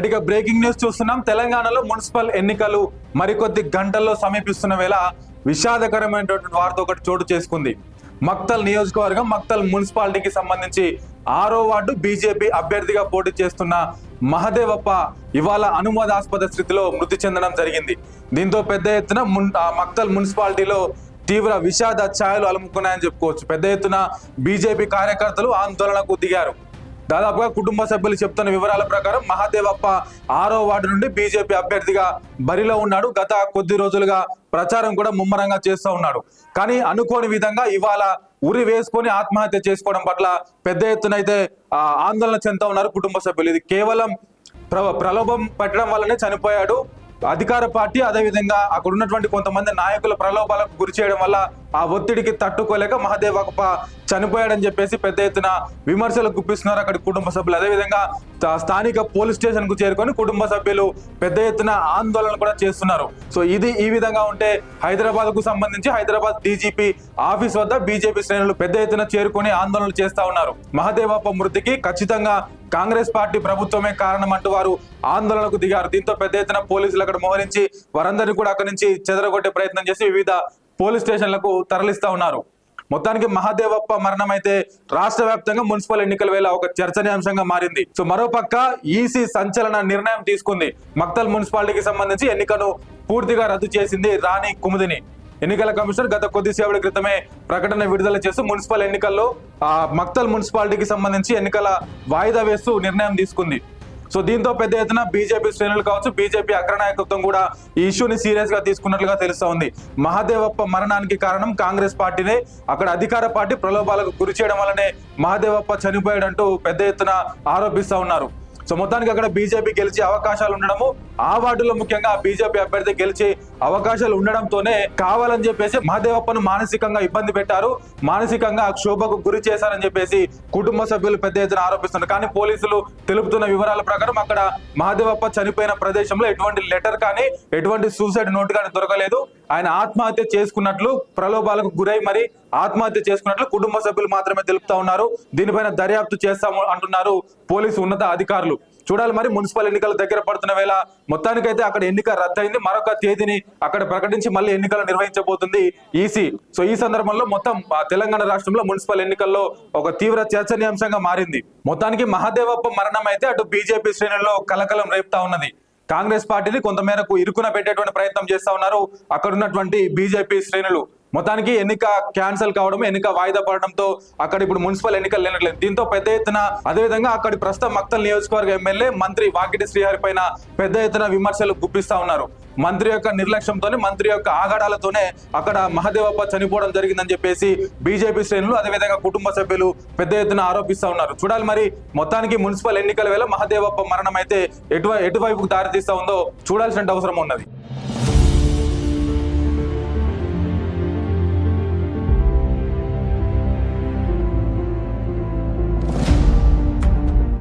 Right breaking news చూస్తున్నాం. తెలంగాణలో municipal ఎన్నికలు మరికొద్ది గంటల్లో సమీపిస్తున్న వేళ విషాదకరమైనటువంటి వార్త ఒకటి చోటు చేసుకుంది. మక్తల్ నియోజకవర్గం మక్తల్ మున్సిపాలిటీకి సంబంధించి ఆరో వార్డు బీజేపీ అభ్యర్థిగా పోటీ చేస్తున్న మహదేవప్ప ఇవాళ అనుమానాస్పద స్థితిలో మృతి చెందడం జరిగింది. దీంతో పెద్ద ఎత్తున మున్ మక్తల్ మున్సిపాలిటీలో తీవ్ర విషాద ఛాయలు అలుముకున్నాయని చెప్పుకోవచ్చు. పెద్ద ఎత్తున బీజేపీ కార్యకర్తలు ఆందోళనకు దిగారు. దాదాపుగా కుటుంబ సభ్యులు చెప్తున్న వివరాల ప్రకారం మహాదేవప్ప ఆరో వార్డు నుండి బీజేపీ అభ్యర్థిగా బరిలో ఉన్నాడు. గత కొద్ది రోజులుగా ప్రచారం కూడా ముమ్మరంగా చేస్తూ ఉన్నాడు. కానీ అనుకోని విధంగా ఇవాళ ఉరి వేసుకొని ఆత్మహత్య చేసుకోవడం పట్ల పెద్ద ఎత్తున అయితే ఆందోళన చెందుతా ఉన్నారు కుటుంబ సభ్యులు. ఇది కేవలం ప్ర ప్రలోభం పెట్టడం వల్లనే చనిపోయాడు. అధికార పార్టీ అదేవిధంగా అక్కడ ఉన్నటువంటి కొంతమంది నాయకుల ప్రలోభాలకు గురి చేయడం వల్ల ఆ ఒత్తిడికి తట్టుకోలేక మహాదేవప్ప చనిపోయాడని చెప్పేసి పెద్ద ఎత్తున విమర్శలు గుప్పిస్తున్నారు అక్కడి కుటుంబ సభ్యులు. అదేవిధంగా స్థానిక పోలీస్ స్టేషన్కు చేరుకొని కుటుంబ సభ్యులు పెద్ద ఎత్తున ఆందోళన కూడా చేస్తున్నారు. సో ఇది ఈ విధంగా ఉంటే హైదరాబాద్కు సంబంధించి హైదరాబాద్ డీజీపీ ఆఫీస్ వద్ద బీజేపీ శ్రేణులు పెద్ద ఎత్తున చేరుకొని ఆందోళనలు చేస్తా ఉన్నారు. మహదేవప్ప మృతికి ఖచ్చితంగా కాంగ్రెస్ పార్టీ ప్రభుత్వమే కారణం అంటూ వారు ఆందోళనకు దిగారు. దీంతో పెద్ద ఎత్తున పోలీసులు అక్కడ మోహరించి వారందరినీ కూడా అక్కడి నుంచి చెదరగొట్టే ప్రయత్నం చేసి వివిధ పోలీస్ స్టేషన్లకు తరలిస్తా ఉన్నారు. మొత్తానికి మహాదేవప్ప మరణం అయితే రాష్ట్ర వ్యాప్తంగా మున్సిపల్ ఎన్నికల వేళ ఒక చర్చనీయాంశంగా మారింది. సో మరోపక్క ఈసీ సంచలన నిర్ణయం తీసుకుంది. మక్తల్ మున్సిపాలిటీకి సంబంధించి ఎన్నికను పూర్తిగా రద్దు చేసింది రాణి కుముదిని. ఎన్నికల కమిషనర్ గత కొద్దిసేపటి క్రితమే ప్రకటన విడుదల చేస్తూ మున్సిపల్ ఎన్నికల్లో ఆ మక్తల్ మున్సిపాలిటీకి సంబంధించి ఎన్నికల వాయిదా వేస్తూ నిర్ణయం తీసుకుంది. సో దీంతో పెద్ద ఎత్తున బీజేపీ శ్రేణులు కావచ్చు బీజేపీ అగ్రనాయకత్వం కూడా ఈ ఇష్యూని సీరియస్గా తీసుకున్నట్లుగా తెలుస్తా ఉంది. మహాదేవప్ప మరణానికి కారణం కాంగ్రెస్ పార్టీనే. అక్కడ అధికార పార్టీ ప్రలోభాలకు గురి చేయడం వల్లనే మహాదేవప్ప చనిపోయాడంటూ పెద్ద ఎత్తున ఆరోపిస్తా ఉన్నారు. సో మొత్తానికి అక్కడ బీజేపీ గెలిచే అవకాశాలు ఉండడము ఆ వార్డులో ముఖ్యంగా బీజేపీ అభ్యర్థి గెలిచే అవకాశాలు ఉండడంతోనే కావాలని చెప్పేసి మహాదేవప్పను మానసికంగా ఇబ్బంది పెట్టారు. మానసికంగా క్షోభకు గురి చేశారని చెప్పేసి కుటుంబ సభ్యులు పెద్ద ఎత్తున ఆరోపిస్తున్నారు. కానీ పోలీసులు తెలుపుతున్న వివరాల ప్రకారం అక్కడ మహాదేవప్ప చనిపోయిన ప్రదేశంలో ఎటువంటి లెటర్ కానీ ఎటువంటి సూసైడ్ నోట్ కానీ దొరకలేదు. ఆయన ఆత్మహత్య చేసుకున్నట్లు ప్రలోభాలకు గురై మరి ఆత్మహత్య చేసుకున్నట్లు కుటుంబ సభ్యులు మాత్రమే తెలుపుతా ఉన్నారు. దీనిపైన దర్యాప్తు చేస్తాము అంటున్నారు పోలీసు ఉన్నత అధికారులు. చూడాలి మరి మున్సిపల్ ఎన్నికల దగ్గర పడుతున్న వేళ మొత్తానికైతే అక్కడ ఎన్నిక రద్దయింది. మరొక తేదీని అక్కడ ప్రకటించి మళ్ళీ ఎన్నికలు నిర్వహించబోతుంది ఈసీ. సో ఈ సందర్భంలో మొత్తం తెలంగాణ రాష్ట్రంలో మున్సిపల్ ఎన్నికల్లో ఒక తీవ్ర చర్చనీయాంశంగా మారింది. మొత్తానికి మహాదేవప్ప మరణం అయితే అటు బీజేపీ శ్రేణుల్లో కలకలం రేపుతా ఉన్నది. కాంగ్రెస్ పార్టీని కొంతమేరకు ఇరుకున పెట్టేటువంటి ప్రయత్నం చేస్తా ఉన్నారు. అక్కడ ఉన్నటువంటి బీజేపీ శ్రేణులు. మొత్తానికి ఎన్నిక క్యాన్సిల్ కావడం ఎన్నిక వాయిదా పడడంతో అక్కడ ఇప్పుడు మున్సిపల్ ఎన్నికలు లేనట్లేదు. దీంతో పెద్ద ఎత్తున అదేవిధంగా అక్కడి ప్రస్తుత మక్తల్ నియోజకవర్గ ఎమ్మెల్యే మంత్రి వాకిటి శ్రీహరి పైన పెద్ద ఎత్తున విమర్శలు గుప్పిస్తా ఉన్నారు. మంత్రి యొక్క నిర్లక్ష్యంతోనే మంత్రి యొక్క ఆగడాలతోనే అక్కడ మహదేవప్ప చనిపోవడం జరిగిందని చెప్పేసి బీజేపీ శ్రేణులు అదేవిధంగా కుటుంబ సభ్యులు పెద్ద ఎత్తున ఆరోపిస్తా ఉన్నారు. చూడాలి మరి మొత్తానికి మున్సిపల్ ఎన్నికల వేళ మహదేవప్ప మరణం అయితే ఎటు ఎటువైపుకు దారితీస్తా ఉందో చూడాల్సిన అవసరం ఉన్నది.